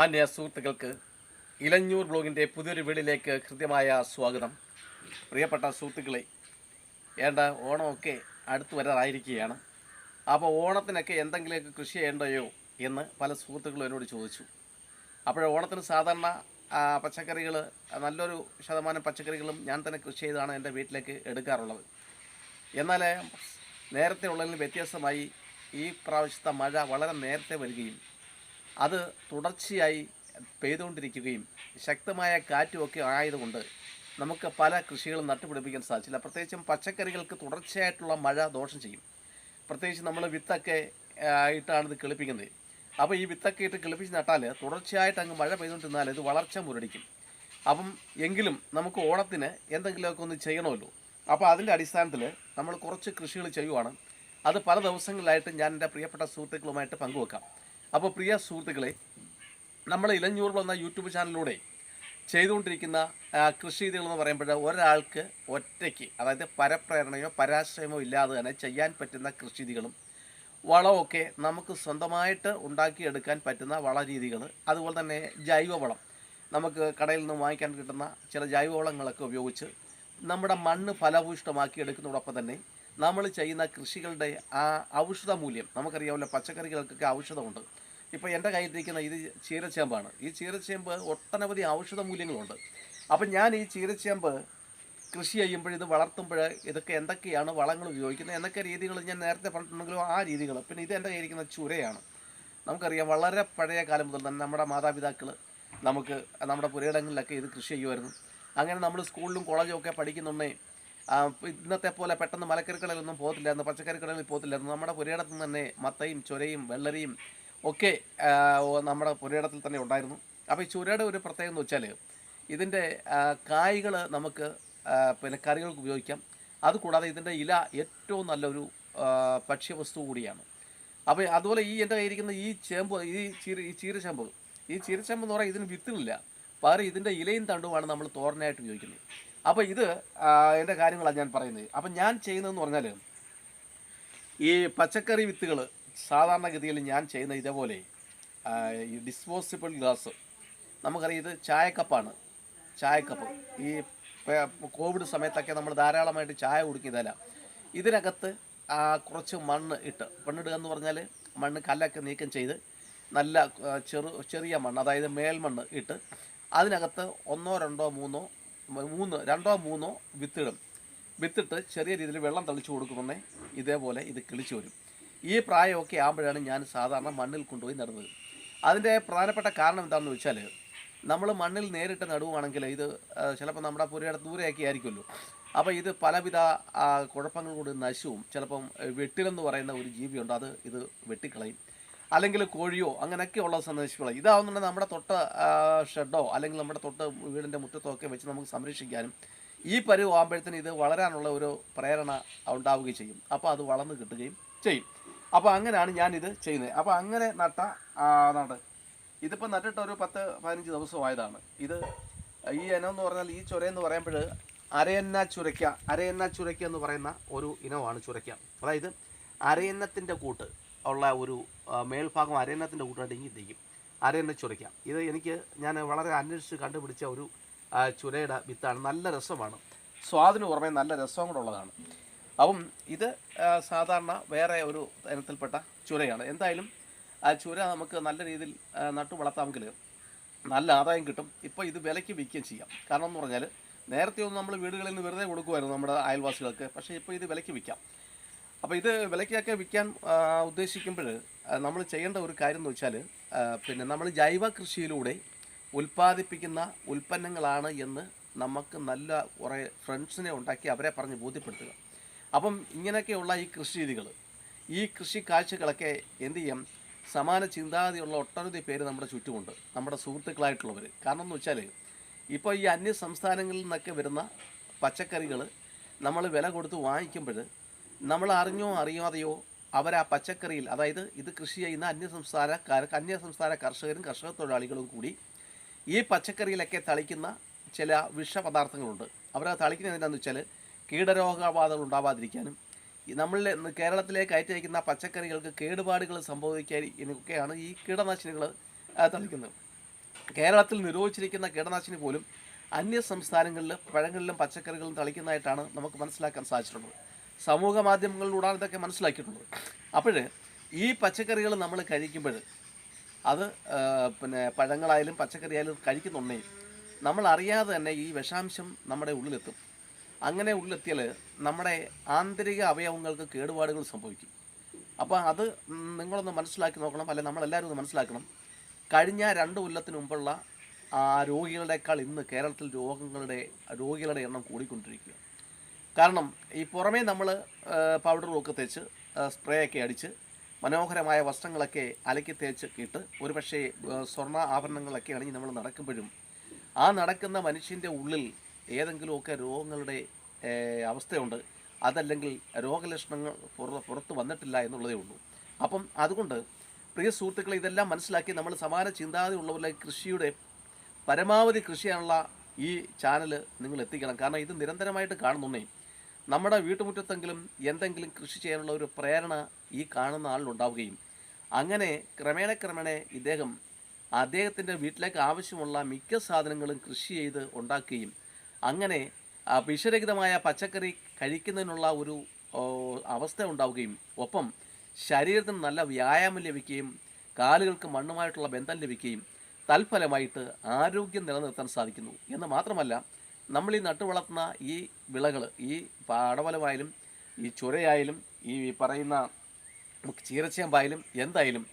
മാന്യ സുഹൃത്തുക്കൾക്ക് ഇലഞ്ഞൂർ ബ്ലോഗിന്റെ പുതിയൊരു വീടിലേക്ക് കൃത്യമായ സ്വാഗതം. പ്രിയപ്പെട്ട സുഹൃത്തുക്കളെ ഏണ്ട ഓണമൊക്കെ അടുത്തു വരാറായിരിക്കുകയാണ്. അപ്പോൾ ഓണത്തിനൊക്കെ എന്തെങ്കിലുമൊക്കെ കൃഷി ചെയ്യേണ്ടയോ എന്ന് പല സുഹൃത്തുക്കളും എന്നോട് ചോദിച്ചു. അപ്പോൾ ഓണത്തിന് സാധാരണ പച്ചക്കറികൾ നല്ലൊരു ശതമാനം പച്ചക്കറികളും ഞാൻ തന്നെ കൃഷി ചെയ്താണ് എന്റെ വീട്ടിലേക്ക് എടുക്കാറുള്ളത്. എന്നാൽ നേരത്തെ ഉള്ളതിൽ വ്യത്യാസമായി ഈ പ്രാവശ്യത്തെ മഴ വളരെ നേരത്തെ വരികയും അത് തുടർച്ചയായി പെയ്തുകൊണ്ടിരിക്കുകയും ശക്തമായ കാറ്റുമൊക്കെ ആയതുകൊണ്ട് നമുക്ക് പല കൃഷികളും നട്ടുപിടിപ്പിക്കാൻ സാധിച്ചില്ല. പ്രത്യേകിച്ചും പച്ചക്കറികൾക്ക് തുടർച്ചയായിട്ടുള്ള മഴ ദോഷം ചെയ്യും. പ്രത്യേകിച്ച് നമ്മൾ വിത്തൊക്കെ ആയിട്ടാണ് ഇത് കിളിപ്പിക്കുന്നത്. അപ്പോൾ ഈ വിത്തൊക്കെ ഇട്ട് കിളിപ്പിച്ച് നട്ടാൽ തുടർച്ചയായിട്ട് അങ്ങ് മഴ പെയ്തുകൊണ്ടിരുന്നാൽ ഇത് വളർച്ച മുരടിക്കും. അപ്പം എങ്കിലും നമുക്ക് ഓണത്തിന് എന്തെങ്കിലുമൊക്കെ ഒന്ന് ചെയ്യണമല്ലോ. അപ്പോൾ അതിന്റെ അടിസ്ഥാനത്തിൽ നമ്മൾ കുറച്ച് കൃഷികൾ ചെയ്യുവാണ്. അത് പല ദിവസങ്ങളിലായിട്ട് ഞാൻ എന്റെ പ്രിയപ്പെട്ട സുഹൃത്തുക്കളുമായിട്ട് പങ്കുവെക്കാം. അപ്പോൾ പ്രിയ സുഹൃത്തുക്കളെ നമ്മൾ ഇലഞ്ഞൂറിൽ വന്ന യൂട്യൂബ് ചാനലിലൂടെ ചെയ്തുകൊണ്ടിരിക്കുന്ന കൃഷി രീതികൾ എന്ന് പറയുമ്പോൾ ഒരാൾക്ക് ഒറ്റയ്ക്ക് അതായത് പരപ്രേരണയോ പരാശ്രയമോ ഇല്ലാതെ തന്നെ ചെയ്യാൻ പറ്റുന്ന കൃഷി രീതികളും വളമൊക്കെ നമുക്ക് സ്വന്തമായിട്ട് ഉണ്ടാക്കിയെടുക്കാൻ പറ്റുന്ന വളരീതികൾ അതുപോലെ തന്നെ ജൈവവളം. നമുക്ക് കടയിൽ നിന്ന് വാങ്ങിക്കാൻ കിട്ടുന്ന ചില ജൈവവളങ്ങളൊക്കെ ഉപയോഗിച്ച് നമ്മുടെ മണ്ണ് ഫലഭൂയിഷ്ടമാക്കി എടുക്കുന്നതോടൊപ്പം തന്നെ നമ്മൾ ചെയ്യുന്ന കൃഷികളുടെ ആ ഔഷധ മൂല്യം. നമുക്കറിയാമല്ലോ പച്ചക്കറികൾക്കൊക്കെ ഔഷധമുണ്ട്. ഇപ്പോൾ എന്റെ കയ്യിലിരിക്കുന്ന ഇത് ചീരച്ചേമ്പാണ്. ഈ ചീരച്ചേമ്പ് ഒട്ടനവധി ഔഷധ മൂല്യങ്ങളുണ്ട്. അപ്പം ഞാൻ ഈ ചീരച്ചേമ്പ് കൃഷി ചെയ്യുമ്പോൾ ഇത് വളർത്തുമ്പോൾ ഇതൊക്കെ എന്തൊക്കെയാണ് വളങ്ങൾ ഉപയോഗിക്കുന്നത് എന്തൊക്കെ രീതികൾ ഞാൻ നേരത്തെ പറഞ്ഞിട്ടുണ്ടെങ്കിലും ആ രീതികൾ. പിന്നെ ഇത് എന്റെ കയ്യിരിക്കുന്ന ചുരയാണ്. നമുക്കറിയാം വളരെ പഴയ കാലം മുതൽ തന്നെ നമ്മുടെ മാതാപിതാക്കൾ നമുക്ക് നമ്മുടെ പുരയിടങ്ങളിലൊക്കെ ഇത് കൃഷി ചെയ്യുമായിരുന്നു. അങ്ങനെ നമ്മൾ സ്കൂളിലും കോളേജും ഒക്കെ പഠിക്കുന്നുണ്ടേ ആ, ഇപ്പൊ ഇന്നത്തെ പോലെ പെട്ടെന്ന് മലക്കറിക്കടലൊന്നും പോകത്തില്ലായിരുന്നു പച്ചക്കറിക്കടലിൽ പോകത്തില്ലായിരുന്നു. നമ്മുടെ പുരയിടത്തിൽ തന്നെ മത്തയും ചൊരയും വെള്ളരിയും ഒക്കെ നമ്മുടെ പുരയിടത്തിൽ തന്നെ ഉണ്ടായിരുന്നു. അപ്പോൾ ഈ ചുരയുടെ ഒരു പ്രത്യേകത എന്ന് വെച്ചാൽ ഇതിന്റെ കായ്കൾ നമുക്ക് പിന്നെ കറികൾക്ക് ഉപയോഗിക്കാം. അതുകൂടാതെ ഇതിന്റെ ഇല ഏറ്റവും നല്ലൊരു ഭക്ഷ്യവസ്തു കൂടിയാണ്. അപ്പോൾ അതുപോലെ ഈ എന്റെ കയ്യിരിക്കുന്ന ഈ ചേമ്പ് ഈ ചീര ഈ ചീരച്ചേമ്പ് ഈ ചീരച്ചേമ്പ് എന്ന് പറയുന്നത് ഇതിന് വിത്തുകളില്ല പകരം ഇതിന്റെ ഇലയും തണ്ടുമാണ് നമ്മൾ തോരനായിട്ട് ഉപയോഗിക്കുന്നത്. അപ്പോൾ ഇത് എന്റെ കാര്യങ്ങളാണ് ഞാൻ പറയുന്നത്. അപ്പം ഞാൻ ചെയ്യുന്നതെന്ന് പറഞ്ഞാൽ ഈ പച്ചക്കറി വിത്തുകൾ സാധാരണഗതിയിൽ ഞാൻ ചെയ്യുന്ന ഇതേപോലെ ഈ ഡിസ്പോസിബിൾ ഗ്ലാസ് നമുക്കറിയാം ഇത് ചായക്കപ്പാണ്. ചായക്കപ്പ്. ഈ കോവിഡ് സമയത്തൊക്കെ നമ്മൾ ധാരാളമായിട്ട് ചായ കുടിക്കുന്നതല്ല. ഇതിനകത്ത് കുറച്ച് മണ്ണ് ഇട്ട് മണ്ണിടുക എന്ന് പറഞ്ഞാൽ മണ്ണ് കല്ലൊക്കെ നീക്കം ചെയ്ത് നല്ല ചെറു ചെറിയ മണ്ണ് അതായത് മേൽമണ്ണ് ഇട്ട് അതിനകത്ത് ഒന്നോ രണ്ടോ മൂന്നോ മൂന്ന് രണ്ടോ മൂന്നോ വിത്തിടും വിത്തിട്ട് ചെറിയ രീതിയിൽ വെള്ളം തളിച്ചു കൊടുക്കുമെന്നേ ഇതേപോലെ ഇത് കിളിച്ചു വരും. ഈ പ്രായമൊക്കെ ആകുമ്പോഴാണ് ഞാൻ സാധാരണ മണ്ണിൽ കൊണ്ടുപോയി നടുന്നത്. അതിന്റെ പ്രധാനപ്പെട്ട കാരണം എന്താണെന്ന് വെച്ചാൽ നമ്മൾ മണ്ണിൽ നേരിട്ട് നടുവാണെങ്കിൽ ഇത് ചിലപ്പോൾ നമ്മുടെ പുരയുടെ ദൂരെയൊക്കെ ആയിരിക്കുമല്ലോ. അപ്പോൾ ഇത് പലവിധ കുഴപ്പങ്ങൾ കൊണ്ട് നശവും ചിലപ്പം വെട്ടിലെന്ന് പറയുന്ന ഒരു ജീവിയുണ്ട്. അത് ഇത് വെട്ടിക്കളയും. അല്ലെങ്കിൽ കോഴിയോ അങ്ങനെയൊക്കെയുള്ള സന്ദേശങ്ങൾ ഇതാവുന്നുണ്ടെങ്കിൽ നമ്മുടെ തൊട്ട് ഷെഡോ അല്ലെങ്കിൽ നമ്മുടെ തൊട്ട് വീടിന്റെ മുറ്റത്തോ ഒക്കെ വെച്ച് നമുക്ക് സംരക്ഷിക്കാനും ഈ പരിവ് ആകുമ്പോഴത്തേന് ഇത് വളരാനുള്ള ഒരു പ്രേരണ ഉണ്ടാവുകയും ചെയ്യും. അപ്പോൾ അത് വളർന്ന് കിട്ടുകയും ചെയ്യും. അപ്പോൾ അങ്ങനെയാണ് ഞാനിത് ചെയ്യുന്നത്. അപ്പോൾ അങ്ങനെ നട്ട നട. ഇതിപ്പോൾ നട്ടിട്ട് ഒരു പത്ത് പതിനഞ്ച് ദിവസമായതാണ് ഇത് ഈ ഇനം എന്ന് പറഞ്ഞാൽ ഈ ചുരയെന്ന് പറയുമ്പോൾ അരയന്ന ചുരയ്ക്ക അരയന്ന ചുരയ്ക്ക എന്ന് പറയുന്ന ഒരു ഇനമാണ് ചുരയ്ക്ക. അതായത് അരയന്നത്തിന്റെ കൂട്ട്. ഉള്ള ഒരു മേൽഭാഗം അരയന്നത്തിന്റെ കൂട്ടായിട്ട് ഇങ്ങനെ ഇരിക്കും അരയന്ന ചുരയ്ക്കാം ഇത് എനിക്ക് ഞാൻ വളരെ അന്വേഷിച്ച് കണ്ടുപിടിച്ച ഒരു ചുരയുടെ വിത്താണ്. നല്ല രസമാണ്. സ്വാദിന് പുറമെ നല്ല രസവും കൂടെ ഉള്ളതാണ്. അപ്പം ഇത് സാധാരണ വേറെ ഒരു ഇനത്തിൽപ്പെട്ട ചുരയാണ്. എന്തായാലും ആ ചുര നമുക്ക് നല്ല രീതിയിൽ നട്ടു വളർത്താമെങ്കിൽ നല്ല ആദായം കിട്ടും. ഇപ്പോൾ ഇത് വിലയ്ക്ക് വിൽക്കുകയും ചെയ്യാം. കാരണം എന്ന് പറഞ്ഞാൽ നേരത്തെ ഒന്നും നമ്മൾ വീടുകളിൽ നിന്ന് വെറുതെ കൊടുക്കുമായിരുന്നു നമ്മുടെ അയൽവാസികൾക്ക്. പക്ഷേ ഇപ്പോൾ ഇത് വിലയ്ക്ക് വിൽക്കാം. അപ്പോൾ ഇത് വിലയ്ക്കൊക്കെ വിൽക്കാൻ ഉദ്ദേശിക്കുമ്പോൾ നമ്മൾ ചെയ്യേണ്ട ഒരു കാര്യം എന്ന് വെച്ചാൽ പിന്നെ നമ്മൾ ജൈവ കൃഷിയിലൂടെ ഉൽപ്പാദിപ്പിക്കുന്ന ഉൽപ്പന്നങ്ങളാണ് എന്ന് നമുക്ക് നല്ല കുറേ ഫ്രണ്ട്സിനെ ഉണ്ടാക്കി അവരെ പറഞ്ഞ് ബോധ്യപ്പെടുത്തുക. അപ്പം ഇങ്ങനെയൊക്കെയുള്ള ഈ കൃഷി രീതികൾ ഈ കൃഷി കാഴ്ചകളൊക്കെ എന്ത് ചെയ്യാം? സമാന ചിന്താഗതിയുള്ള ഒട്ടനവധി പേര് നമ്മുടെ ചുറ്റുമുണ്ട് നമ്മുടെ സുഹൃത്തുക്കളായിട്ടുള്ളവർ കാരണം എന്ന് വെച്ചാൽ ഇപ്പോൾ ഈ അന്യ സംസ്ഥാനങ്ങളിൽ നിന്നൊക്കെ വരുന്ന പച്ചക്കറികൾ നമ്മൾ വില കൊടുത്ത് വാങ്ങിക്കുമ്പോൾ നമ്മൾ അറിഞ്ഞോ അറിയാതെയോ അവർ ആ പച്ചക്കറിയിൽ അതായത് ഇത് കൃഷി ചെയ്യുന്ന അന്യ സംസ്ഥാനക്കാർ അന്യ സംസ്ഥാന കർഷകരും കർഷക തൊഴിലാളികളും കൂടി ഈ പച്ചക്കറിയിലൊക്കെ തളിക്കുന്ന ചില വിഷപദാർത്ഥങ്ങളുണ്ട്. അവരത് തളിക്കുന്നത് എന്താണെന്ന് വെച്ചാൽ കീടരോഗബാധകൾ ഉണ്ടാവാതിരിക്കാനും നമ്മൾ കേരളത്തിലേക്ക് കയറ്റി അയക്കുന്ന പച്ചക്കറികൾക്ക് കേടുപാടുകൾ സംഭവിക്കാനൊക്കെയാണ് ഈ കീടനാശിനികൾ തളിക്കുന്നത്. കേരളത്തിൽ നിരോധിച്ചിരിക്കുന്ന കീടനാശിനി പോലും അന്യ സംസ്ഥാനങ്ങളിൽ പഴങ്ങളിലും പച്ചക്കറികളിലും തളിക്കുന്നതായിട്ടാണ് നമുക്ക് മനസ്സിലാക്കാൻ സാധിച്ചിട്ടുള്ളത്. സമൂഹ മാധ്യമങ്ങളിലൂടെയാണ് ഇതൊക്കെ മനസ്സിലാക്കിയിട്ടുള്ളത് അപ്പോൾ ഈ പച്ചക്കറികൾ നമ്മൾ കഴിക്കുമ്പോൾ അത് പിന്നെ പഴങ്ങളായാലും പച്ചക്കറിയായാലും കഴിക്കുന്നുണ്ടെങ്കിൽ നമ്മൾ അറിയാതെ തന്നെ ഈ വിഷാംശം നമ്മുടെ ഉള്ളിലെത്തും. അങ്ങനെ ഉള്ളിലെത്തിയാൽ നമ്മുടെ ആന്തരിക അവയവങ്ങൾക്ക് കേടുപാടുകൾ സംഭവിക്കും. അപ്പോൾ അത് നിങ്ങളൊന്ന് മനസ്സിലാക്കി നോക്കണം അല്ലെ നമ്മളെല്ലാവരും ഒന്ന് മനസ്സിലാക്കണം. കഴിഞ്ഞ രണ്ട് കൊല്ലത്തിന് മുമ്പുള്ള രോഗികളുടെക്കാൾ ഇന്ന് കേരളത്തിൽ രോഗങ്ങളുടെ രോഗികളുടെ എണ്ണം കൂടിക്കൊണ്ടിരിക്കുക കാരണം ഈ പുറമേ നമ്മൾ പൗഡർ ഒക്കെ തേച്ച് സ്പ്രേ ഒക്കെ അടിച്ച് മനോഹരമായ വസ്ത്രങ്ങളൊക്കെ അലക്കി തേച്ച് ഇട്ട് ഒരു പക്ഷേ സ്വർണ ആഭരണങ്ങളൊക്കെ അണിഞ്ഞ് നമ്മൾ നടക്കുമ്പോഴും ആ നടക്കുന്ന മനുഷ്യന്റെ ഉള്ളിൽ ഏതെങ്കിലുമൊക്കെ രോഗങ്ങളുടെ അവസ്ഥയുണ്ട്. അതല്ലെങ്കിൽ രോഗലക്ഷണങ്ങൾ പുറ- പുറത്ത് വന്നിട്ടില്ല എന്നുള്ളതേ ഉള്ളൂ. അപ്പം അതുകൊണ്ട് പ്രിയ സുഹൃത്തുക്കളെ ഇതെല്ലാം മനസ്സിലാക്കി നമ്മൾ സമാന ചിന്താഗതി ഉള്ളവരിലെ കൃഷിയുടെ പരമാവധി കൃഷിയാണുള്ള ഈ ചാനൽ നിങ്ങൾ എത്തിക്കണം. കാരണം ഇത് നിരന്തരമായിട്ട് കാണുന്നുണ്ടേ. നമ്മുടെ വീട്ടുമുറ്റത്തെങ്കിലും എന്തെങ്കിലും കൃഷി ചെയ്യാനുള്ള ഒരു പ്രേരണ ഈ കാണുന്ന ആളിലുണ്ടാവുകയും അങ്ങനെ ക്രമേണ ക്രമേണ ഇദ്ദേഹം അദ്ദേഹത്തിന്റെ വീട്ടിലേക്ക് ആവശ്യമുള്ള മിക്ക സാധനങ്ങളും കൃഷി ചെയ്ത് ഉണ്ടാക്കുകയും അങ്ങനെ വിഷരഹിതമായ പച്ചക്കറി കഴിക്കുന്നതിനുള്ള ഒരു അവസ്ഥ ഉണ്ടാവുകയും ഒപ്പം ശരീരത്തിന് നല്ല വ്യായാമം ലഭിക്കുകയും കാലുകൾക്ക് മണ്ണുമായിട്ടുള്ള ബന്ധം ലഭിക്കുകയും തൽഫലമായിട്ട് ആരോഗ്യം നിലനിർത്താൻ സാധിക്കുന്നു. എന്ന് മാത്രമല്ല നമ്മൾ ഈ നട്ടു വളർത്തുന്ന ഈ വിളകൾ ഈ പടവലമായാലും ഈ ചുരയായാലും ഈ പറയുന്ന ചീരച്ചേമ്പായാലും എന്തായാലും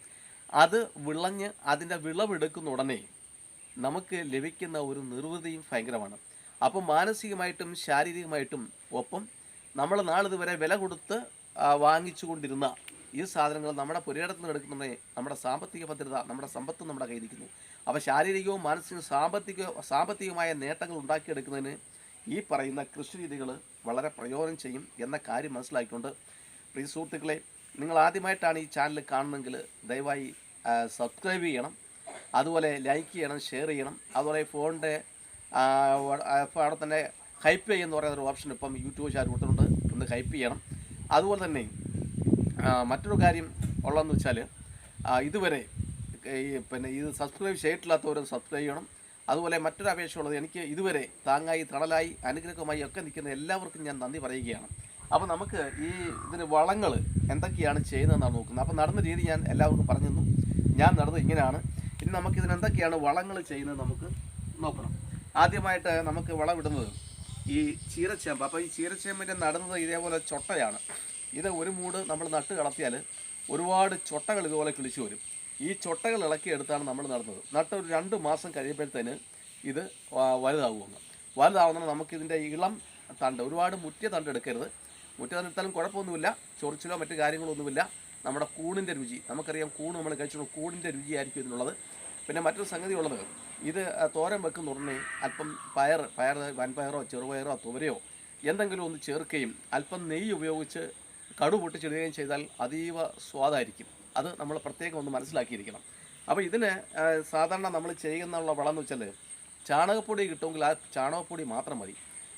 അത് വിളഞ്ഞ് അതിന്റെ വിളവെടുക്കുന്ന ഉടനെ നമുക്ക് ലഭിക്കുന്ന ഒരു നിർവൃതിയും ഭയങ്കരമാണ്. അപ്പം മാനസികമായിട്ടും ശാരീരികമായിട്ടും ഒപ്പം നമ്മൾ നാളിതുവരെ വില കൊടുത്ത് വാങ്ങിച്ചു വാങ്ങിച്ചുകൊണ്ടിരുന്ന ഈ സാധനങ്ങൾ നമ്മുടെ പുരയിടത്ത് നിന്ന് എടുക്കുന്നുണ്ടെങ്കിൽ നമ്മുടെ സാമ്പത്തിക ഭദ്രത നമ്മുടെ സമ്പത്ത് നമ്മുടെ കയ്യിരിക്കുന്നു അപ്പോൾ ശാരീരികവും മാനസികവും സാമ്പത്തിക സാമ്പത്തികമായ നേട്ടങ്ങൾ ഉണ്ടാക്കിയെടുക്കുന്നതിന് ഈ പറയുന്ന കൃഷി രീതികൾ വളരെ പ്രയോജനം ചെയ്യും എന്ന കാര്യം മനസ്സിലാക്കിക്കൊണ്ട്. പ്രിയ സുഹൃത്തുക്കളെ നിങ്ങൾ ആദ്യമായിട്ടാണ് ഈ ചാനൽ കാണുന്നതെങ്കിൽ ദയവായി സബ്സ്ക്രൈബ് ചെയ്യണം. അതുപോലെ ലൈക്ക് ചെയ്യണം ഷെയർ ചെയ്യണം. അതുപോലെ ഫോണിന്റെ അവിടെ തന്നെ ഹൈപ്പ് ചെയ്യുന്ന പറയുന്ന ഒരു ഓപ്ഷൻ ഇപ്പം യൂട്യൂബ് ചാനൽ കൊടുത്തിട്ടുണ്ട്. ഒന്ന് ഹൈപ്പ് ചെയ്യണം. അതുപോലെ തന്നെ മറ്റൊരു കാര്യം ഉള്ളതെന്ന് വെച്ചാൽ ഇതുവരെ ഈ പിന്നെ ഇത് സബ്സ്ക്രൈബ് ചെയ്തിട്ടില്ലാത്തവരും സബ്സ്ക്രൈബ് ചെയ്യണം. അതുപോലെ മറ്റൊരു അപേക്ഷയുള്ളത് എനിക്ക് ഇതുവരെ താങ്ങായി തണലായി അനുഗ്രഹമായി ഒക്കെ നിൽക്കുന്ന എല്ലാവർക്കും ഞാൻ നന്ദി പറയുകയാണ്. അപ്പോൾ നമുക്ക് ഈ ഇതിന് വളങ്ങൾ എന്തൊക്കെയാണ് ചെയ്യുന്നതെന്നാണ് നോക്കുന്നത്. അപ്പോൾ നടന്ന രീതി ഞാൻ എല്ലാവർക്കും പറഞ്ഞു തന്നു. ഞാൻ നടന്നത് ഇങ്ങനെയാണ്. ഇനി നമുക്ക് ഇതിന് എന്തൊക്കെയാണ് വളങ്ങൾ ചെയ്യുന്നത് നമുക്ക് നോക്കണം. ആദ്യമായിട്ട് നമുക്ക് വളമിടുന്നത് ഈ ചീരച്ചേമ്പ്. അപ്പോൾ ഈ ചീരച്ചേമ്പിന്റെ നടുന്നത് ഇതേപോലെ ചൊട്ടയാണ്. ഇത് ഒരു മൂട് നമ്മൾ നട്ട് കളത്തിയാൽ ഒരുപാട് ചൊട്ടകൾ ഇതുപോലെ കിളിച്ചു വരും. ഈ ചൊട്ടകൾ ഇളക്കിയെടുത്താണ് നമ്മൾ നടന്നത്. നട്ട് ഒരു രണ്ട് മാസം കഴിയുമ്പോഴത്തേന് ഇത് വലുതാവുമെന്ന് വലുതാവുന്ന നമുക്കിതിന്റെ ഇളം തണ്ട് ഒരുപാട് മുറ്റിയ തണ്ട് എടുക്കരുത്. മുറ്റിയ തണ്ട് എടുത്താലും കുഴപ്പമൊന്നുമില്ല. ചൊറിച്ചിലോ മറ്റു കാര്യങ്ങളൊന്നുമില്ല. നമ്മുടെ കൂണിന്റെ രുചി നമുക്കറിയാം കൂണ് നമ്മൾ കഴിച്ചുള്ള കൂണിന്റെ രുചിയായിരിക്കും ഇതിനുള്ളത്. പിന്നെ മറ്റൊരു സംഗതി ഉള്ളത് ഇത് തോരം തോരൻ വെക്കുന്ന ഉടനെ അല്പം പയർ പയർ വൻപയറോ ചെറുപയറോ തുവരയോ എന്തെങ്കിലും ഒന്ന് ചേർക്കുകയും അല്പം നെയ്യ് ഉപയോഗിച്ച് കടു പൊട്ടിച്ചിടുകയും ചെയ്താൽ അതീവ സ്വാദായിരിക്കും. അത് നമ്മൾ പ്രത്യേകം ഒന്ന് മനസ്സിലാക്കിയിരിക്കണം. അപ്പോൾ ഇതിന് സാധാരണ നമ്മൾ ചെയ്യുന്നുള്ള വളം എന്ന് വെച്ചാൽ ചാണകപ്പൊടി കിട്ടുമെങ്കിൽ ആ ചാണകപ്പൊടി മാത്രം മതി.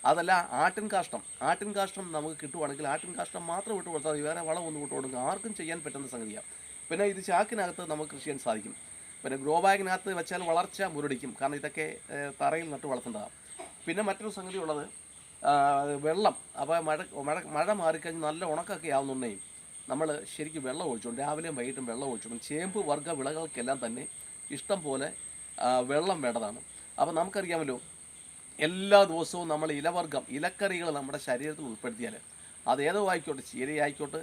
അതല്ല ആട്ടിൻ കാഷ്ടം ആട്ടിൻ കാഷ്ടം നമുക്ക് കിട്ടുവാണെങ്കിൽ ആട്ടിൻ കാഷ്ടം മാത്രം വിട്ടു കൊടുത്താൽ വേറെ വളം ഒന്നും വിട്ട് കൊടുക്കുക ആർക്കും ചെയ്യാൻ പറ്റുന്ന സംഗതിയാണ് പിന്നെ ഇത് ചാക്കിനകത്ത് നമുക്ക് കൃഷി ചെയ്യാൻ സാധിക്കും. പിന്നെ ഗ്രോ ബാഗിനകത്ത് വെച്ചാൽ വളർച്ച മുരടിക്കും. കാരണം ഇതൊക്കെ തറയിൽ നട്ട് വളർത്തേണ്ടതാണ് പിന്നെ മറ്റൊരു സംഗതി ഉള്ളത് വെള്ളം. അപ്പോൾ മഴ മഴ മഴ മാറിക്കഴിഞ്ഞ് നല്ല ഉണക്കൊക്കെ ആവുന്നുണ്ടെങ്കിൽ നമ്മൾ ശരിക്കും വെള്ളം ഒഴിച്ചുകൊണ്ട് രാവിലെയും വൈകിട്ടും വെള്ളം ഒഴിച്ചുകൊണ്ട് ചേമ്പ് വർഗ വിളകൾക്കെല്ലാം തന്നെ ഇഷ്ടം പോലെ വെള്ളം വേണ്ടതാണ്. അപ്പോൾ നമുക്കറിയാമല്ലോ എല്ലാ ദിവസവും നമ്മൾ ഇലവർഗം ഇലക്കറികൾ നമ്മുടെ ശരീരത്തിൽ ഉൾപ്പെടുത്തിയാൽ അത് ഏതോ ആയിക്കോട്ടെ ചീരയായിക്കോട്ടെ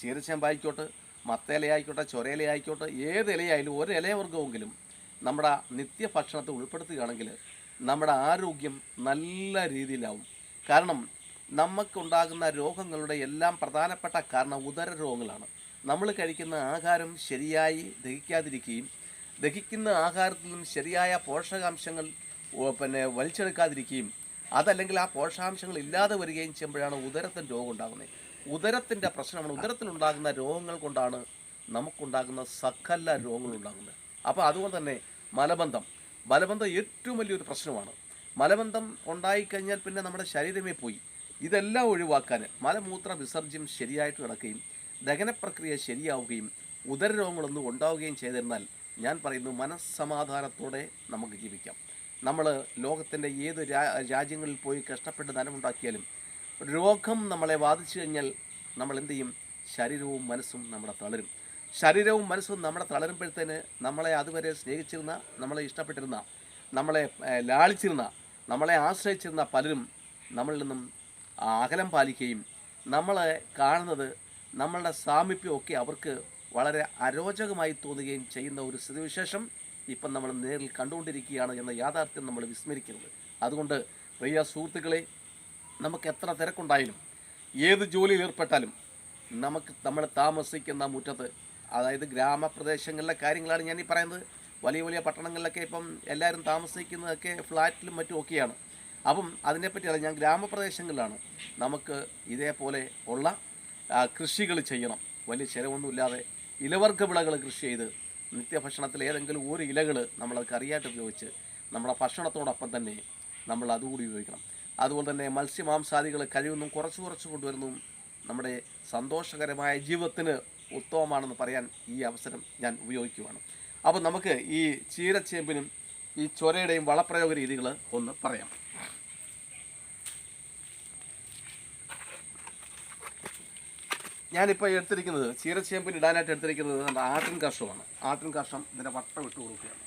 ചീരച്ചേമ്പായിക്കോട്ടെ മത്തയിലയായിക്കോട്ടെ ചൊരയിലയായിക്കോട്ടെ ഏത് ഇലയായാലും ഒരു ഇലവർഗമെങ്കിലും നമ്മുടെ നിത്യഭക്ഷണത്തിൽ ഉൾപ്പെടുത്തുകയാണെങ്കിൽ നമ്മുടെ ആരോഗ്യം നല്ല രീതിയിലാവും. കാരണം നമുക്കുണ്ടാകുന്ന രോഗങ്ങളുടെ എല്ലാം പ്രധാനപ്പെട്ട കാരണം ഉദര രോഗങ്ങളാണ്. നമ്മൾ കഴിക്കുന്ന ആഹാരം ശരിയായി ദഹിക്കാതിരിക്കുകയും ദഹിക്കുന്ന ആഹാരത്തിൽ നിന്നും ശരിയായ പോഷകാംശങ്ങൾ പിന്നെ വലിച്ചെടുക്കാതിരിക്കുകയും അതല്ലെങ്കിൽ ആ പോഷകാംശങ്ങൾ ഇല്ലാതെ വരികയും ചെയ്യുമ്പോഴാണ് ഉദരത്തിന് രോഗം ഉണ്ടാകുന്നത്. ഉദരത്തിന്റെ പ്രശ്നമാണ്. ഉദരത്തിലുണ്ടാകുന്ന രോഗങ്ങൾ കൊണ്ടാണ് നമുക്കുണ്ടാകുന്ന സകല രോഗങ്ങളുണ്ടാകുന്നത് അപ്പോൾ അതുകൊണ്ട് തന്നെ മലബന്ധം. മലബന്ധം ഏറ്റവും വലിയൊരു പ്രശ്നമാണ്. മലബന്ധം ഉണ്ടായിക്കഴിഞ്ഞാൽ പിന്നെ നമ്മുടെ ശരീരമേ പോയി. ഇതെല്ലാം ഒഴിവാക്കാൻ മലമൂത്ര വിസർജ്യം ശരിയായിട്ട് നടക്കുകയും ദഹനപ്രക്രിയ ശരിയാവുകയും ഉദരരോഗങ്ങളൊന്നും ഉണ്ടാവുകയും ചെയ്തിരുന്നാൽ ഞാൻ പറയുന്നു മനസ്സമാധാനത്തോടെ നമുക്ക് ജീവിക്കാം. നമ്മൾ ലോകത്തിന്റെ ഏത് രാജ്യങ്ങളിൽ പോയി കഷ്ടപ്പെട്ട് ധനമുണ്ടാക്കിയാലും രോഗം നമ്മളെ ബാധിച്ചു കഴിഞ്ഞാൽ നമ്മൾ എന്ത് ചെയ്യും? ശരീരവും മനസ്സും നമ്മുടെ തളരും. ശരീരവും മനസ്സും നമ്മളെ തളരുമ്പോഴത്തേന് നമ്മളെ അതുവരെ സ്നേഹിച്ചിരുന്ന നമ്മളെ ഇഷ്ടപ്പെട്ടിരുന്ന നമ്മളെ ലാളിച്ചിരുന്ന നമ്മളെ ആശ്രയിച്ചിരുന്ന പലരും നമ്മളിൽ നിന്നും അകലം പാലിക്കുകയും നമ്മളെ കാണുന്നത് നമ്മളുടെ സാമീപ്യമൊക്കെ അവർക്ക് വളരെ അരോചകമായി തോന്നുകയും ചെയ്യുന്ന ഒരു സ്ഥിതിവിശേഷം ഇപ്പം നമ്മൾ നേരിൽ കണ്ടുകൊണ്ടിരിക്കുകയാണ് എന്ന യാഥാർത്ഥ്യം നമ്മൾ വിസ്മരിക്കരുത്. അതുകൊണ്ട് പ്രിയ സുഹൃത്തുക്കളെ നമുക്ക് എത്ര തിരക്കുണ്ടായാലും ഏത് ജോലിയിൽ ഏർപ്പെട്ടാലും നമുക്ക് നമ്മൾ താമസിക്കുന്ന മുറ്റത്ത് അതായത് ഗ്രാമപ്രദേശങ്ങളിലെ കാര്യങ്ങളാണ് ഞാൻ ഈ പറയുന്നത് വലിയ വലിയ പട്ടണങ്ങളിലൊക്കെ ഇപ്പം എല്ലാവരും താമസിക്കുന്നതൊക്കെ ഫ്ലാറ്റിലും മറ്റും ഒക്കെയാണ്. അപ്പം അതിനെപ്പറ്റിയല്ല ഞാൻ ഗ്രാമപ്രദേശങ്ങളിലാണ്. നമുക്ക് ഇതേപോലെ ഉള്ള കൃഷികൾ ചെയ്യണം. വലിയ ചിലവൊന്നുമില്ലാതെ ഇലവർഗ വിളകൾ കൃഷി ചെയ്ത് നിത്യഭക്ഷണത്തിൽ ഏതെങ്കിലും ഒരു ഇലകൾ നമ്മളത് കറിയായിട്ട് ഉപയോഗിച്ച് നമ്മുടെ ഭക്ഷണത്തോടൊപ്പം തന്നെ നമ്മൾ അതുകൂടി ഉപയോഗിക്കണം. അതുപോലെ തന്നെ മത്സ്യമാംസാദികൾ കഴിവൊന്നും കുറച്ച് കുറച്ച് കൊണ്ടുവരുന്നതും നമ്മുടെ സന്തോഷകരമായ ജീവിതത്തിന് ഉത്തമമാണെന്ന് പറയാൻ ഈ അവസരം ഞാൻ ഉപയോഗിക്കുവാണ്. അപ്പോൾ നമുക്ക് ഈ ചീരച്ചേമ്പിനും ഈ ചൊരയുടെയും വളപ്രയോഗ രീതികൾ ഒന്ന് പറയാം. ഞാനിപ്പോൾ എടുത്തിരിക്കുന്നത് ചീരച്ചേമ്പിന് ഇടാനായിട്ട് എടുത്തിരിക്കുന്നത് ആട്ടിൻ കർഷമാണ് ആട്ടിൻ കർഷം ഇതിന്റെ വട്ടം ഇട്ട് കൊടുക്കുകയാണ്.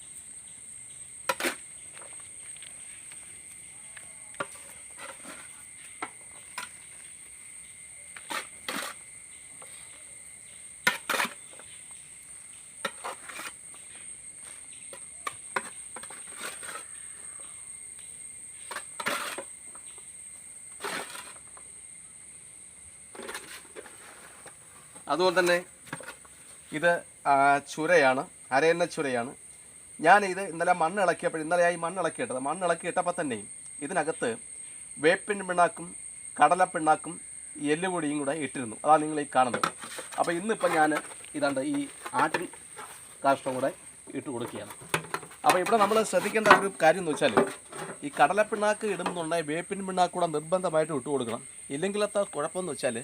അതുപോലെ തന്നെ ഇത് ചുരയാണ്. അരയെണ്ണ ചുരയാണ്. ഞാൻ ഇത് ഇന്നലെ മണ്ണ് ഇളക്കിയപ്പോൾ ഇന്നലെ ഈ മണ്ണ് ഇളക്കിയിട്ടത്. മണ്ണ് ഇളക്കിയിട്ടപ്പോൾ തന്നെ ഇതിനകത്ത് വേപ്പിൻ പിണ്ണാക്കും കടല പിണ്ണാക്കും എല്ലുപൊടിയും കൂടെ ഇട്ടിരുന്നു. അതാണ് നിങ്ങൾ ഈ കാണുന്നത്. അപ്പോൾ ഇന്നിപ്പോൾ ഞാൻ ഇതാണ്ട് ഈ ആട്ടിൻ കാഷ്ടം കൂടെ ഇട്ട് കൊടുക്കുകയാണ്. അപ്പോൾ ഇവിടെ നമ്മൾ ശ്രദ്ധിക്കേണ്ട ഒരു കാര്യം എന്ന് വെച്ചാൽ ഈ കടലപ്പിണ്ണാക്ക് ഇടുന്നുണ്ടെങ്കിൽ വേപ്പിൻ പിണ്ണാക്ക് കൂടെ നിർബന്ധമായിട്ട് ഇട്ട് കൊടുക്കണം. ഇല്ലെങ്കിലത്തെ കുഴപ്പമെന്ന് വെച്ചാൽ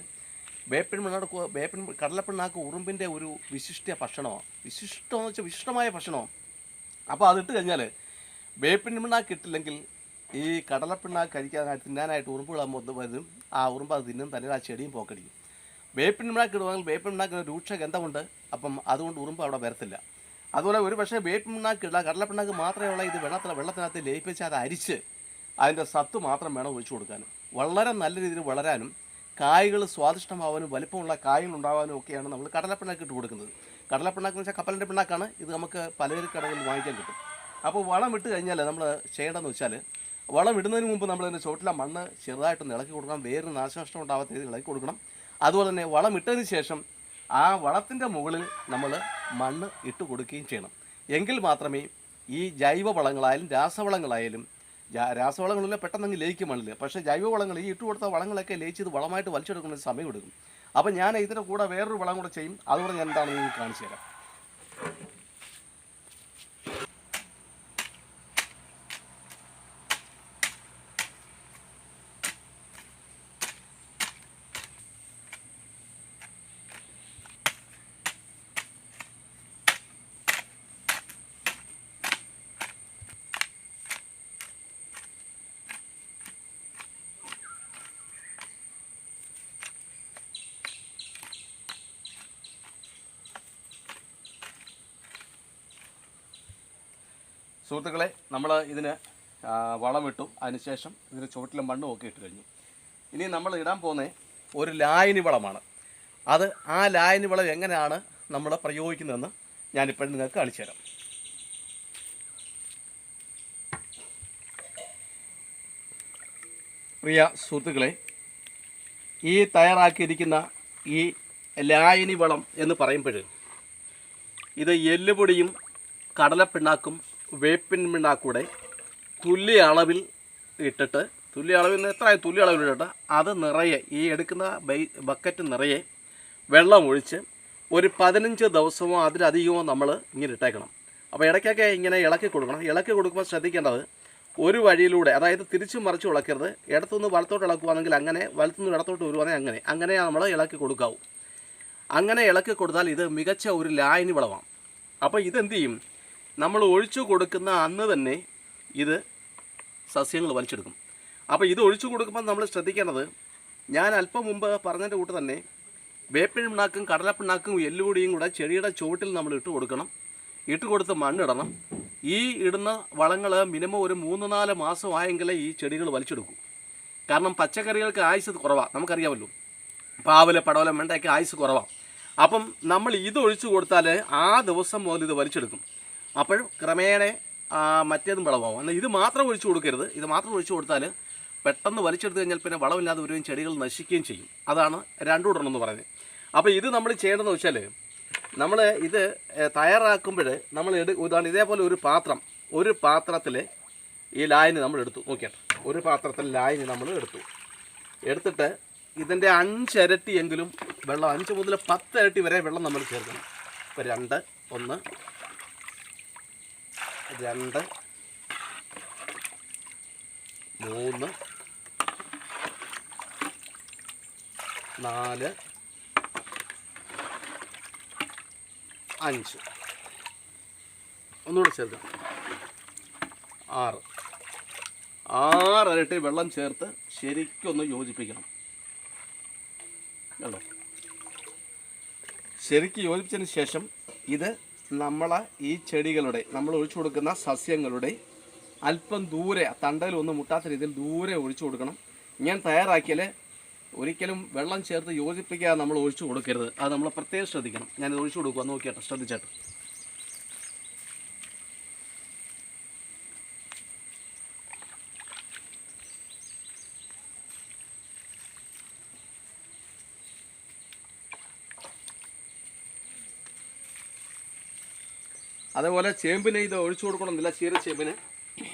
വേപ്പിൻ പിണ്ണാക്ക് വേപ്പിൻ കടലപ്പിണ്ണാക്ക് ഉറുമ്പിന്റെ ഒരു വിശിഷ്ട ഭക്ഷണമാണ് വിശിഷ്ടമെന്ന് വെച്ചാൽ വിശിഷ്ടമായ ഭക്ഷണമാണ് അപ്പോൾ അതിട്ട് കഴിഞ്ഞാൽ വേപ്പിൻ പിണ്ണാക്ക് ഇട്ടില്ലെങ്കിൽ ഈ കടലപ്പിണ്ണാക്ക് കഴിക്കാനായിട്ട് തിന്നാനായിട്ട് ഉറുമ്പുകളാകുമ്പോൾ വരും ആ ഉറുമ്പ് അത് തിന്നും തന്നെ ആ ചെടിയും പോക്കടിക്കും. വേപ്പിൻ പിണ്ണാക്ക് ഇടുവാണെങ്കിൽ വേപ്പിൻ പിണ്ണാക്കിന് രൂക്ഷ ഗന്ധമുണ്ട്. അപ്പം അതുകൊണ്ട് ഉറുമ്പ് അവിടെ വരത്തില്ല. അതുപോലെ ഒരു പക്ഷേ വേപ്പിൻ പിണ്ണാക്ക് ഇടുക കടലപ്പിണ്ണാക്ക് മാത്രമേ ഉള്ള ഇത് വെള്ളത്തിൽ വെള്ളത്തിനകത്ത് ലയിപ്പിച്ച് അത് അരിച്ച് അതിന്റെ സത്ത് മാത്രം വേണം ഒഴിച്ചു കൊടുക്കാനും. വളരെ നല്ല രീതിയിൽ വളരാനും കായ്കൾ സ്വാദിഷ്ടമാവാനും വലിപ്പമുള്ള കായ്കൾ ഉണ്ടാവാനും ഒക്കെയാണ് നമ്മൾ കടലപ്പിണ്ണാക്ക് ഇട്ട് കൊടുക്കുന്നത്. കടലപ്പിണ്ണാക്ക് എന്ന് വെച്ചാൽ കപ്പലിന്റെ പിണ്ണാക്കാണ്. ഇത് നമുക്ക് പലചരക്ക് കടകളിൽ വാങ്ങിക്കാൻ കിട്ടും. അപ്പോൾ വളം ഇട്ട് കഴിഞ്ഞാൽ നമ്മൾ ചെയ്യേണ്ടതെന്ന് വെച്ചാൽ വളം ഇടുന്നതിന് മുമ്പ് നമ്മൾ അതിന്റെ ചുവട്ടിലെ മണ്ണ് ചെറുതായിട്ടൊന്ന് ഇളക്കി കൊടുക്കണം. വേറെ നാശനഷ്ടം ഉണ്ടാവാത്ത രീതിയിൽ ഇളക്കി കൊടുക്കണം. അതുപോലെ തന്നെ വളം ഇട്ടതിന് ശേഷം ആ വളത്തിന്റെ മുകളിൽ നമ്മൾ മണ്ണ് ഇട്ട് കൊടുക്കുകയും ചെയ്യണം. എങ്കിൽ മാത്രമേ ഈ ജൈവ വളങ്ങളായാലും രാസവളങ്ങളായാലും രാസവളങ്ങളിൽ പെട്ടെന്ന് ലയിക്കും മണ്ണിൽ പക്ഷേ ജൈവവളങ്ങൾ ഈ ഇട്ട് കൊടുത്ത വളങ്ങളൊക്കെ ലയിച്ച് ഇത് വളമായിട്ട് വലിച്ചെടുക്കുന്ന സമയം എടുക്കും അപ്പം ഞാൻ ഇതിന്റെ കൂടെ വേറൊരു വളം കൂടെ ചെയ്യും. അതുകൂടെ ഞാൻ എന്താണെന്ന് കാണിച്ചു തരാം. സുഹൃത്തുക്കളെ നമ്മൾ ഇതിന് വളമിട്ടു. അതിനുശേഷം ഇതിന് ചുവട്ടിലും മണ്ണും ഒക്കെ ഇട്ട് കഴിഞ്ഞു. ഇനി നമ്മൾ ഇടാൻ പോകുന്ന ഒരു ലായനി വളമാണ്. അത് ആ ലായനി വളം എങ്ങനെയാണ് നമ്മൾ പ്രയോഗിക്കുന്നതെന്ന് ഞാനിപ്പോൾ നിങ്ങൾക്ക് കാണിച്ചു തരാം. പ്രിയ സുഹൃത്തുക്കളെ ഈ തയ്യാറാക്കിയിരിക്കുന്ന ഈ ലായനി വളം എന്ന് പറയുമ്പോൾ ഇത് എല്ലുപൊടിയും കടലപ്പിണ്ണാക്കും വേപ്പിൻ പിണ്ണാക്കൂടെ തുല്യ അളവിൽ ഇട്ടിട്ട് തുല്യ അളവിൽ നിന്ന് എത്ര തുല്യ അളവിൽ ഇട്ടിട്ട് അത് നിറയെ ഈ എടുക്കുന്ന ബൈ ബക്കറ്റ് നിറയെ വെള്ളം ഒഴിച്ച് ഒരു പതിനഞ്ച് ദിവസമോ അതിലധികമോ നമ്മൾ ഇങ്ങനെ ഇട്ടേക്കണം. അപ്പോൾ ഇടയ്ക്കൊക്കെ ഇങ്ങനെ ഇളക്കി കൊടുക്കണം. ഇളക്കി കൊടുക്കുമ്പോൾ ശ്രദ്ധിക്കേണ്ടത് ഒരു വഴിയിലൂടെ അതായത് തിരിച്ചു മറിച്ച് ഇളക്കരുത് ഇടത്തുനിന്ന് വലത്തോട്ട് ഇളക്കുവാണെങ്കിൽ അങ്ങനെ വലത്തുനിന്ന് ഇടത്തോട്ട് വരുവാണെങ്കിൽ അങ്ങനെ. അങ്ങനെ നമ്മൾ ഇളക്കി കൊടുക്കാവൂ. അങ്ങനെ ഇളക്കി കൊടുത്താൽ ഇത് മികച്ച ഒരു ലായനി വളമാണ് അപ്പോൾ ഇതെന്ത് ചെയ്യും? നമ്മൾ ഒഴിച്ചു കൊടുക്കുന്ന അന്ന് തന്നെ ഇത് സസ്യങ്ങൾ വലിച്ചെടുക്കും. അപ്പോൾ ഇത് ഒഴിച്ചു കൊടുക്കുമ്പോൾ നമ്മൾ ശ്രദ്ധിക്കേണ്ടത് ഞാൻ അല്പം മുമ്പ് പറഞ്ഞതിന്റെ കൂട്ട് തന്നെ വേപ്പിഴിണ്ണാക്കും കടലപ്പിണ്ണാക്കും എല്ലുപൊടിയും കൂടെ ചെടിയുടെ ചുവട്ടിൽ നമ്മൾ ഇട്ട് കൊടുക്കണം. ഇട്ട് കൊടുത്ത് മണ്ണിടണം. ഈ ഇടുന്ന വളങ്ങൾ മിനിമം ഒരു മൂന്ന് നാല് മാസമായെങ്കിലേ ഈ ചെടികൾ വലിച്ചെടുക്കും. കാരണം പച്ചക്കറികൾക്ക് ആയുസ് കുറവാണ് നമുക്കറിയാമല്ലോ. പാവൽ പടവല വെണ്ടയ്ക്ക് ആയുസ് കുറവാണ് അപ്പം നമ്മൾ ഇത് ഒഴിച്ചു കൊടുത്താൽ ആ ദിവസം മുതൽ ഇത് വലിച്ചെടുക്കും. അപ്പോൾ ക്രമേണ മറ്റേതും വിളവാകും എന്നാൽ ഇത് മാത്രം ഒഴിച്ചു കൊടുക്കരുത്. ഇത് മാത്രം ഒഴിച്ചു കൊടുത്താൽ പെട്ടെന്ന് വലിച്ചെടുത്ത് കഴിഞ്ഞാൽ പിന്നെ വളമില്ലാതെ വരുകയും ചെടികൾ നശിക്കുകയും ചെയ്യും. അതാണ് രണ്ടുകൂടണം എന്ന് പറയുന്നത്. അപ്പോൾ ഇത് നമ്മൾ ചെയ്യേണ്ടതെന്ന് വെച്ചാൽ നമ്മൾ ഇത് തയ്യാറാക്കുമ്പോൾ നമ്മൾ ഇതാണ് ഇതേപോലെ ഒരു പാത്രം. ഒരു പാത്രത്തിൽ ഈ ലായനി നമ്മൾ എടുത്തു. നോക്കിയാട്ടെ ഒരു പാത്രത്തിൽ ലായനി നമ്മൾ എടുത്തു. എടുത്തിട്ട് ഇതിന്റെ അഞ്ചിരട്ടിയെങ്കിലും വെള്ളം അഞ്ച് മുതൽ പത്ത് ഇരട്ടി വരെ വെള്ളം നമ്മൾ ചേർക്കണം. ഇപ്പോൾ രണ്ട് ഒന്ന് രണ്ട് മൂന്ന് നാല് അഞ്ച്. ഒന്നുകൂടെ ചേർക്കാം. ആറ്. ആറരട്ടി വെള്ളം ചേർത്ത് ശരിക്കൊന്ന് യോജിപ്പിക്കണം. കണ്ടോ? ശരിക്ക് യോജിപ്പിച്ചതിന് ശേഷം ഇത് നമ്മളെ ഈ ചെടികളുടെ നമ്മൾ ഒഴിച്ചു കൊടുക്കുന്ന സസ്യങ്ങളുടെ അല്പം ദൂരെ തണ്ടയിൽ ഒന്നും മുട്ടാത്ത രീതിയിൽ ദൂരെ ഒഴിച്ചു കൊടുക്കണം. ഞാൻ തയ്യാറാക്കിയാൽ ഒരിക്കലും വെള്ളം ചേർത്ത് യോജിപ്പിക്കാതെ നമ്മൾ ഒഴിച്ചു കൊടുക്കരുത്. അത് നമ്മൾ പ്രത്യേകം ശ്രദ്ധിക്കണം. ഞാനിത് ഒഴിച്ചു കൊടുക്കുക നോക്കിയാട്ടെ ശ്രദ്ധിച്ചാട്ടെ. അതേപോലെ ചേമ്പിന് ഇത് ഒഴിച്ചു കൊടുക്കണമെന്നില്ല ചീര ചേമ്പിന്.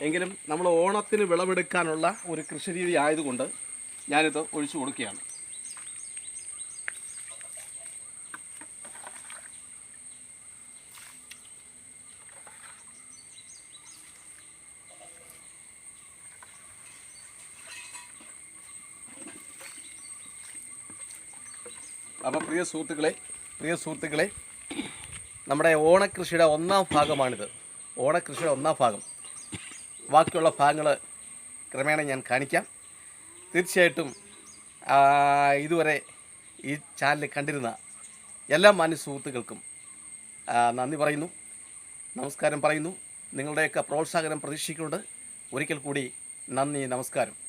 എങ്കിലും നമ്മൾ ഓണത്തിന് വിളവെടുക്കാനുള്ള ഒരു കൃഷി രീതി ആയതുകൊണ്ട് ഞാനിത് ഒഴിച്ചു കൊടുക്കുകയാണ്. അപ്പോൾ പ്രിയ സുഹൃത്തുക്കളെ പ്രിയ സുഹൃത്തുക്കളെ നമ്മുടെ ഓണക്കൃഷിയുടെ ഒന്നാം ഭാഗമാണിത്. ഓണക്കൃഷിയുടെ ഒന്നാം ഭാഗം. ബാക്കിയുള്ള ഭാഗങ്ങൾ ക്രമേണ ഞാൻ കാണിക്കാം. തീർച്ചയായിട്ടും ഇതുവരെ ഈ ചാനൽ കണ്ടിരുന്ന എല്ലാ മാന്യ സുഹൃത്തുക്കൾക്കും നന്ദി പറയുന്നു. നമസ്കാരം പറയുന്നു. നിങ്ങളുടെയൊക്കെ പ്രോത്സാഹനം പ്രതീക്ഷിക്കുന്നുണ്ട്. ഒരിക്കൽ കൂടി നന്ദി നമസ്കാരം.